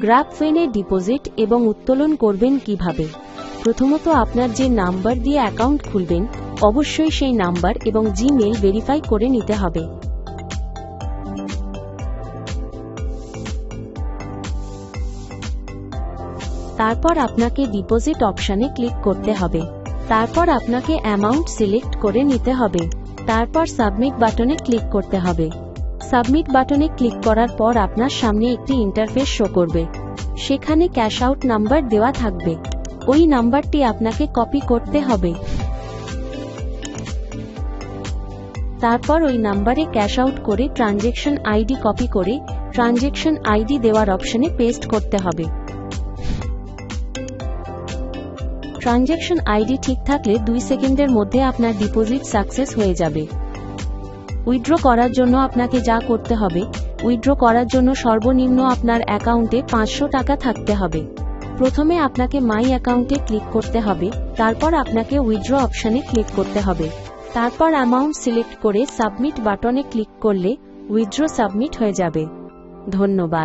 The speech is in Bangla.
গ্রাফফেনে ডিপোজিট এবং উত্তোলন করবেন কীভাবে? প্রথমত আপনার যে নাম্বার দিয়ে অ্যাকাউন্ট খুলবেন, অবশ্যই সেই নাম্বার এবং জিমেল ভেরিফাই করে নিতে হবে। তারপর আপনাকে ডিপোজিট অপশানে ক্লিক করতে হবে। তারপর আপনাকে অ্যামাউন্ট সিলেক্ট করে নিতে হবে। তারপর সাবমিট বাটনে ক্লিক করতে হবে। সাবমিট বাটনে ক্লিক করার পর আপনার সামনে একটি ইন্টারফেস শো করবে। সেখানে ক্যাশ আউট নাম্বার দেওয়া থাকবে। ওই নাম্বারটি আপনাকে কপি করতে হবে। তারপর ওই নাম্বারে ক্যাশ আউট করে ট্রানজেকশন আইডি কপি করে ট্রানজেকশন আইডি দেওয়ার অপশনে পেস্ট করতে হবে। ট্রানজেকশন আইডি ঠিক থাকলে দুই সেকেন্ডের মধ্যে আপনার ডিপোজিট সাকসেস হয়ে যাবে। উইথড্র করার জন্য আপনাকে যা করতে হবে, উইথড্র করার জন্য সর্বনিম্ন আপনার অ্যাকাউন্টে পাঁচশো টাকা থাকতে হবে। প্রথমে আপনাকে মাই অ্যাকাউন্টে ক্লিক করতে হবে, তারপর আপনাকে উইথড্র অপশানে ক্লিক করতে হবে। তারপর অ্যামাউন্ট সিলেক্ট করে সাবমিট বাটনে ক্লিক করলে উইথড্র সাবমিট হয়ে যাবে। ধন্যবাদ।